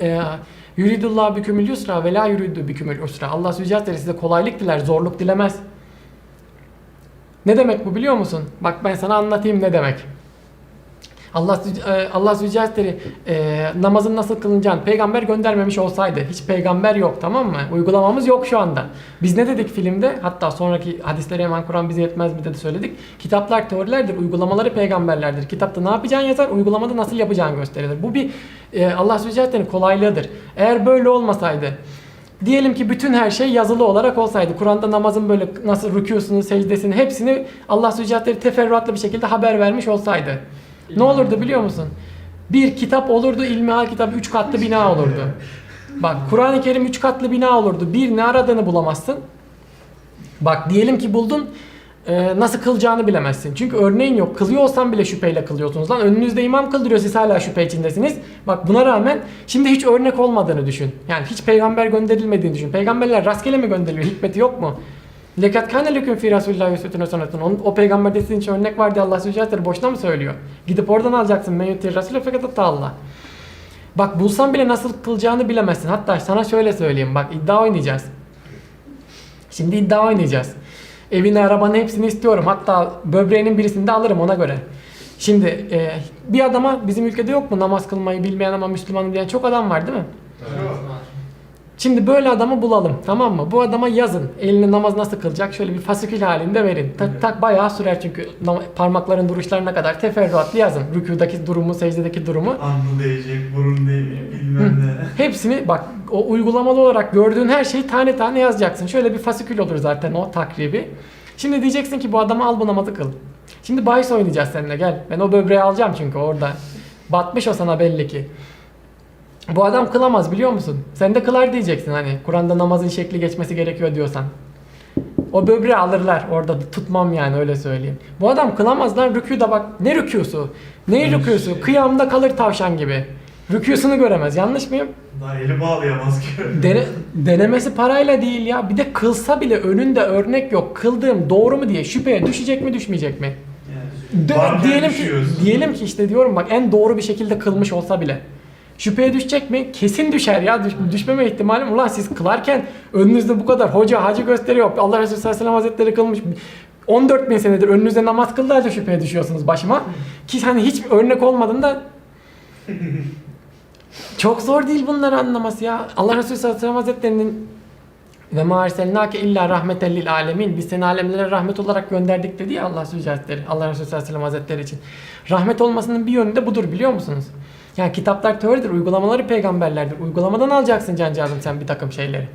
e, yuridullah bükümül yusra ve la yuridu bükümül usra. Allah Zülcelal size kolaylık diler, zorluk dilemez. Ne demek bu biliyor musun? Bak ben sana anlatayım ne demek. Allah e, Allah Zülcelal'leri e, namazın nasıl kılınacağını peygamber göndermemiş olsaydı hiç peygamber yok tamam mı? Uygulamamız yok şu anda. Biz ne dedik filmde? Hatta sonraki hadisleri hemen Kur'an bize yetmez mi dedi söyledik. Kitaplar teorilerdir, uygulamaları peygamberlerdir. Kitapta ne yapacağını yazar, uygulamada nasıl yapacağını gösterilir. Bu bir e, Allah Zülcelal'lerin kolaylığıdır. Eğer böyle olmasaydı Diyelim ki bütün her şey yazılı olarak olsaydı. Kur'an'da namazın böyle nasıl rükûsunu, secdesini hepsini Allah Zülcelal'leri teferruatlı bir şekilde haber vermiş olsaydı. Ne olurdu biliyor musun? Bir kitap olurdu, ilmihal kitabı üç katlı bina olurdu. Bak Kur'an-ı Kerim üç katlı bina olurdu. Bir ne aradığını bulamazsın. Bak diyelim ki buldun e, nasıl kılacağını bilemezsin. Çünkü örneğin yok. Kılıyor olsan bile şüpheyle kılıyorsunuz lan. Önünüzde imam kıldırıyor siz hala şüphe içindesiniz. Bak buna rağmen şimdi hiç örnek olmadığını düşün. Yani hiç peygamber gönderilmediğini düşün. Peygamberler rastgele mi gönderiliyor? Hikmeti yok mu? Lekat kâne leküm fî rasûlillâhi üsvetun hasenetun. Onun- O peygamberde sizin için örnek var diye Allah Zülcelal'leri boşuna mı söylüyor? Gidip oradan alacaksın. Men yutir rasûle fekat Allah. Bak bulsan bile nasıl kılacağını bilemezsin. Hatta sana şöyle söyleyeyim. Bak iddia oynayacağız. Şimdi iddia oynayacağız. Evini, arabanın hepsini istiyorum. Hatta böbreğinin birisini de alırım ona göre. Şimdi e, bir adama bizim ülkede yok mu namaz kılmayı bilmeyen ama Müslümanım diyen çok adam var değil mi? Şimdi böyle adamı bulalım tamam mı? Bu adama yazın. Elini namaz nasıl kılacak? Şöyle bir fasikül halinde verin. Tak tak bayağı sürer çünkü parmakların duruşlarına kadar teferruatlı yazın. Rükudaki durumu, secdedeki durumu. Alnı değecek, burun değmeyecek, bilmem ne. Hepsini bak o uygulamalı olarak gördüğün her şeyi tane tane yazacaksın. Şöyle bir fasikül olur zaten o takribi. Şimdi diyeceksin ki bu adama al bu namazı kıl. Şimdi bahis oynayacağız seninle gel. Ben o böbreği alacağım çünkü orada. Batmış o sana belli ki. Bu adam kılamaz biliyor musun? Sen de kılar diyeceksin hani Kur'an'da namazın şekli geçmesi gerekiyor diyorsan. O böbreği alırlar orada tutmam yani öyle söyleyeyim. Bu adam kılamaz lan rükûda bak ne rükûsu? Ne rükûsu? şey- Kıyamda kalır tavşan gibi. Rükûsunu göremez yanlış mıyım? Daha eli bağlayamaz ki. Dene- denemesi parayla değil ya. Bir de kılsa bile önünde örnek yok. Kıldığım doğru mu diye şüpheye düşecek mi düşmeyecek mi? Yani diyelim ki diyelim ki işte diyorum bak en doğru bir şekilde kılmış olsa bile şüpheye düşecek mi? Kesin düşer ya. Düş- düşmeme ihtimalim. Ulan siz kılarken önünüzde bu kadar hoca hacı gösteriyor. Allah Resulü sallallahu aleyhi ve sellem hazretleri kılmış. 14 bin senedir önünüzde namaz kıldı halde şüpheye düşüyorsunuz başıma. Ki hani hiç örnek olmadığında çok zor değil bunları anlaması ya. Allah Resulü sallallahu aleyhi ve sellem hazretlerinin ve ma erselnake illa rahmeten lil alemin. Biz seni alemlere rahmet olarak gönderdik dedi ya Allah Resulü Hazretleri. Allah Resulü sallallahu aleyhi ve sellem hazretleri için. Rahmet olmasının bir yönü de budur biliyor musunuz? Yani kitaplar teoridir, uygulamaları peygamberlerdir. Uygulamadan alacaksın cancağızım sen bir takım şeyleri.